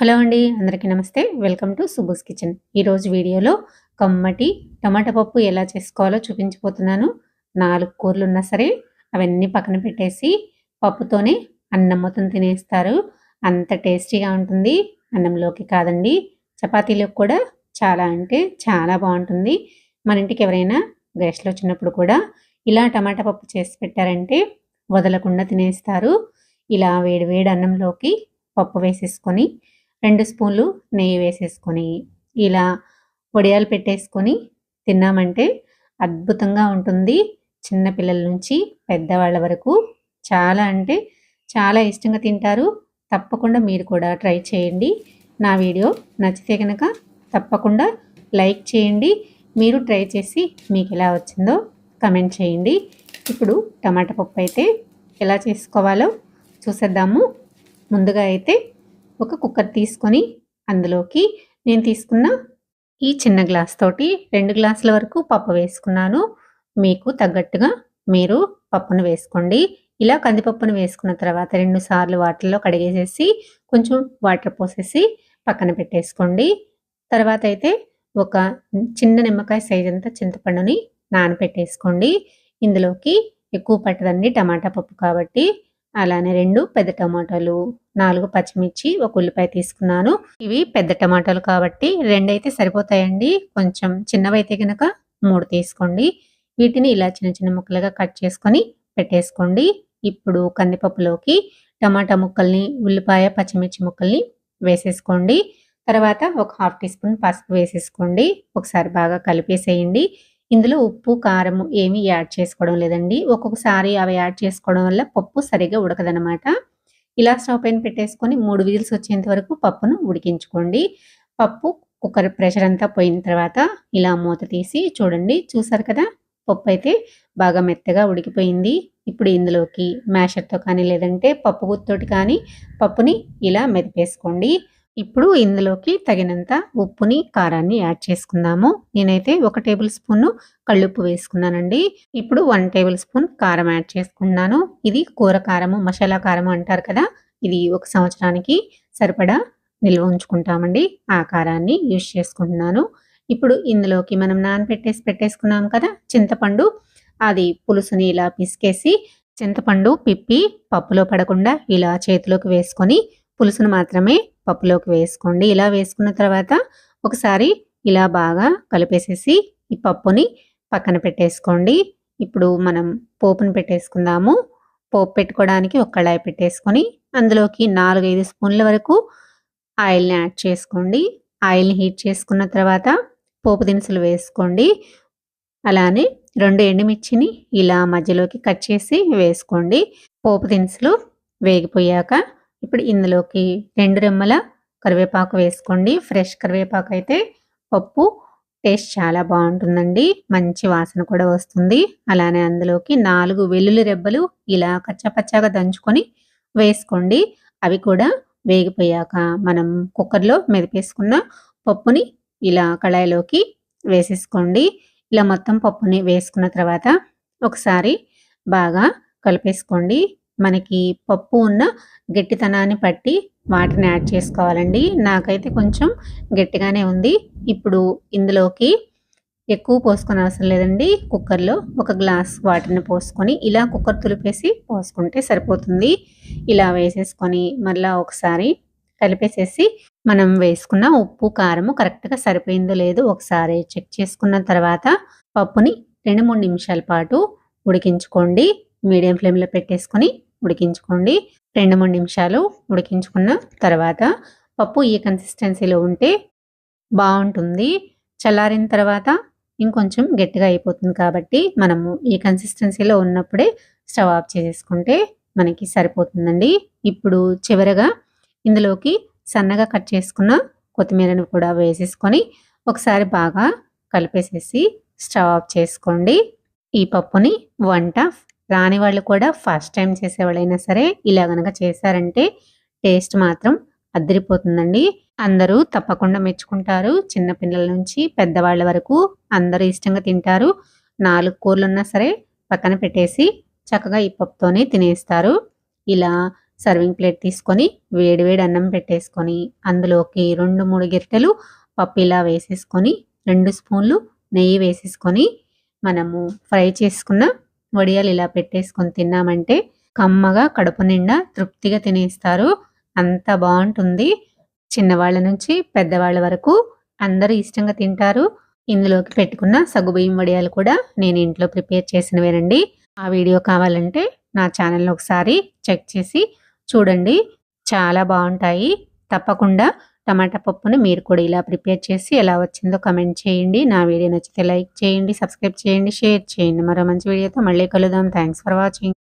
Hello అండి అందరికీ నమస్తే. Welcome to Subu's kitchen. ఈరోజు వీడియోలో కమ్మటి టమాటా పప్పు ఎలా చేసుకోవాలో చూపించిపోతున్నాను నాలుగు కూరలు ఉన్నా సరే అవన్నీ పక్కన పెట్టేసి పప్పుతోనే అన్నం మొత్తం తినేస్తారు. అంత టేస్టీగా ఉంటుంది. అన్నంలోకి కాదండి చపాతీలోకి కూడా చాలా అంటే చాలా బాగుంటుంది. మన ఇంటికి ఎవరైనా గెస్ట్లు వచ్చినప్పుడు కూడా ఇలా టమాటా పప్పు చేసి పెట్టారంటే వదలకుండా తినేస్తారు. ఇలా వేడి వేడి అన్నంలోకి పప్పు వేసేసుకొని రెండు స్పూన్లు నెయ్యి వేసేసుకొని ఇలా వడియాలు పెట్టేసుకొని తిన్నామంటే అద్భుతంగా ఉంటుంది. చిన్నపిల్లల నుంచి పెద్దవాళ్ళ వరకు చాలా అంటే చాలా ఇష్టంగా తింటారు. తప్పకుండా మీరు కూడా ట్రై చేయండి. నా వీడియో నచ్చితే కనుక తప్పకుండా లైక్ చేయండి. మీరు ట్రై చేసి మీకు ఎలా వచ్చిందో కమెంట్ చేయండి. ఇప్పుడు టమాటా పప్పు అయితే ఎలా చేసుకోవాలో చూసేద్దాము. ముందుగా అయితే ఒక కుక్కర్ తీసుకొని అందులోకి నేను తీసుకున్న ఈ చిన్న గ్లాస్ తోటి రెండు గ్లాసుల వరకు పప్పు వేసుకున్నాను. మీకు తగ్గట్టుగా మీరు పప్పును వేసుకోండి. ఇలా కందిపప్పును వేసుకున్న తర్వాత రెండు సార్లు వాటర్లో కడిగేసేసి కొంచెం వాటర్ పోసేసి పక్కన పెట్టేసుకోండి. తర్వాత అయితే ఒక చిన్న నిమ్మకాయ సైజ్ అంతా చింతపండుని నానపెట్టేసుకోండి. ఇందులోకి ఎక్కువ పట్టదండి టమాటా పప్పు కాబట్టి. అలానే రెండు పెద్ద టమాటాలు నాలుగు పచ్చిమిర్చి ఒక ఉల్లిపాయ తీసుకున్నాను. ఇవి పెద్ద టమాటాలు కాబట్టి రెండైతే సరిపోతాయండి. కొంచెం చిన్నవైతే కనుక మూడు తీసుకోండి. వీటిని ఇలా చిన్న చిన్న ముక్కలుగా కట్ చేసుకొని పెట్టేసుకోండి. ఇప్పుడు కందిపప్పులోకి టమాటా ముక్కల్ని ఉల్లిపాయ పచ్చిమిర్చి ముక్కల్ని వేసేసుకోండి. తర్వాత ఒక హాఫ్ టీ స్పూన్ పసుపు వేసేసుకోండి. ఒకసారి బాగా కలిపేసేయండి. ఇందులో ఉప్పు కారం ఏమీ యాడ్ చేసుకోవడం లేదండి. ఒక్కొక్కసారి అవి యాడ్ చేసుకోవడం వల్ల పప్పు సరిగా ఉడకదనమాట ఇలా స్టవ్ పైన పెట్టేసుకొని మూడు విజిల్స్ వచ్చేంత వరకు పప్పును ఉడికించుకోండి. పప్పు కుక్కర్ ప్రెషర్ అంతా పోయిన తర్వాత ఇలా మూత తీసి చూడండి. చూసారు కదా? పప్పు అయితే బాగా మెత్తగా ఉడికిపోయింది. ఇప్పుడు ఇందులోకి మ్యాషర్తో కానీ లేదంటే పప్పు గుత్తోటి కానీ పప్పుని ఇలా మెదిపేసుకోండి. ఇప్పుడు ఇందులోకి తగినంత ఉప్పుని కారాన్ని యాడ్ చేసుకుందాము. నేనైతే ఒక టేబుల్ స్పూన్ కళ్ళుప్పు వేసుకున్నానండి. ఇప్పుడు వన్ టేబుల్ స్పూన్ కారం యాడ్ చేసుకున్నాను ఇది కూర కారము మసాలా కారము అంటారు కదా ఇది ఒక సంవత్సరానికి సరిపడా నిల్వ ఉంచుకుంటామండి. ఆ కారాన్ని యూజ్ చేసుకుంటున్నాను. ఇప్పుడు ఇందులోకి మనం నానబెట్టేసి పెట్టేసుకున్నాం కదా చింతపండు అది పులుసుని ఇలా పిసికేసి చింతపండు పిప్పి పప్పులో పడకుండా ఇలా చేతిలోకి వేసుకొని పులుసును మాత్రమే పప్పులోకి వేసుకోండి. ఇలా వేసుకున్న తర్వాత ఒకసారి ఇలా బాగా కలిపేసేసి ఈ పప్పుని పక్కన పెట్టేసుకోండి. ఇప్పుడు మనం పోపును పెట్టేసుకుందాము. పోపు పెట్టుకోవడానికి ఒక కళాయి పెట్టేసుకొని అందులోకి నాలుగైదు స్పూన్ల వరకు ఆయిల్ని యాడ్ చేసుకోండి. ఆయిల్ని హీట్ చేసుకున్న తర్వాత పోపు దినుసులు వేసుకోండి. అలానే రెండు ఎండుమిర్చిని ఇలా మధ్యలోకి కట్ చేసి వేసుకోండి. పోపు దినుసులు వేగిపోయాక ఇప్పుడు ఇందులోకి రెండు రెమ్మల కరివేపాకు వేసుకోండి. ఫ్రెష్ కరివేపాకు అయితే పప్పు టేస్ట్ చాలా బాగుంటుందండి. మంచి వాసన కూడా వస్తుంది. అలానే అందులోకి నాలుగు వెల్లుల్లి రెబ్బలు ఇలా కచ్చపచ్చగా దంచుకొని వేసుకోండి. అవి కూడా వేగిపోయాక మనం కుక్కర్లో మెదిపేసుకున్న పప్పుని ఇలా కళాయిలోకి వేసేసుకోండి. ఇలా మొత్తం పప్పుని వేసుకున్న తర్వాత ఒకసారి బాగా కలిపేసుకోండి. మనకి పప్పు ఉన్న గట్టితనాన్ని పట్టి వాటిని యాడ్ చేసుకోవాలండి. నాకైతే కొంచెం గట్టిగానే ఉంది. ఇప్పుడు ఇందులోకి ఎక్కువ పోసుకొని అవసరం లేదండి. కుక్కర్లో ఒక గ్లాస్ వాటర్ని పోసుకొని ఇలా కుక్కర్ తులిపేసి పోసుకుంటే సరిపోతుంది. ఇలా వేసేసుకొని మళ్ళీ ఒకసారి కలిపేసేసి మనం వేసుకున్న ఉప్పు కారము కరెక్ట్గా సరిపోయిందో లేదో ఒకసారి చెక్ చేసుకున్న తర్వాత పప్పుని రెండు మూడు నిమిషాల పాటు ఉడికించుకోండి. మీడియం ఫ్లేమ్లో పెట్టేసుకొని ఉడికించుకోండి. రెండు మూడు నిమిషాలు ఉడికించుకున్న తర్వాత పప్పు ఈ కన్సిస్టెన్సీలో ఉంటే బాగుంటుంది. చల్లారిన తర్వాత ఇంకొంచెం గట్టిగా అయిపోతుంది కాబట్టి మనము ఈ కన్సిస్టెన్సీలో ఉన్నప్పుడే స్టవ్ ఆఫ్ చేసేసుకుంటే మనకి సరిపోతుందండి. ఇప్పుడు చివరగా ఇందులోకి సన్నగా కట్ చేసుకున్న కొత్తిమీరను కూడా వేసేసుకొని ఒకసారి బాగా కలిపేసేసి స్టవ్ ఆఫ్ చేసుకోండి. ఈ పప్పుని వంట రాని వాళ్ళు కూడా ఫస్ట్ టైం చేసేవాళ్ళైనా సరే ఇలా గనక చేశారంటే టేస్ట్ మాత్రం అద్దరిపోతుందండి. అందరూ తప్పకుండా మెచ్చుకుంటారు. చిన్నపిల్లల నుంచి పెద్దవాళ్ళ వరకు అందరూ ఇష్టంగా తింటారు. నాలుగు కూరలు ఉన్నా సరే పక్కన పెట్టేసి చక్కగా ఈ పప్పుతోనే తినేస్తారు. ఇలా సర్వింగ్ ప్లేట్ తీసుకొని వేడి వేడి అన్నం పెట్టేసుకొని అందులోకి రెండు మూడు గిరిటెలు పప్పు ఇలా వేసేసుకొని రెండు స్పూన్లు నెయ్యి వేసేసుకొని మనము ఫ్రై చేసుకున్న వడియాలు ఇలా పెట్టేసుకొని తిన్నామంటే కమ్మగా కడుపు నిండా తృప్తిగా తినేస్తారు. అంత బాగుంటుంది. చిన్నవాళ్ళ నుంచి పెద్దవాళ్ళ వరకు అందరూ ఇష్టంగా తింటారు. ఇందులోకి పెట్టుకున్న సగుబియ్యం వడియాలు కూడా నేను ఇంట్లో ప్రిపేర్ చేసినవేనండి. ఆ వీడియో కావాలంటే నా ఛానల్లో ఒకసారి చెక్ చేసి చూడండి. చాలా బాగుంటాయి. తప్పకుండా టమాటా పప్పుని మీరు కూడా ఇలా ప్రిపేర్ చేసి ఎలా వచ్చిందో కమెంట్ చేయండి. నా వీడియో నచ్చితే లైక్ చేయండి సబ్స్క్రైబ్ చేయండి షేర్ చేయండి. మరో మంచి వీడియోతో మళ్ళీ కలుద్దాం. Thanks for watching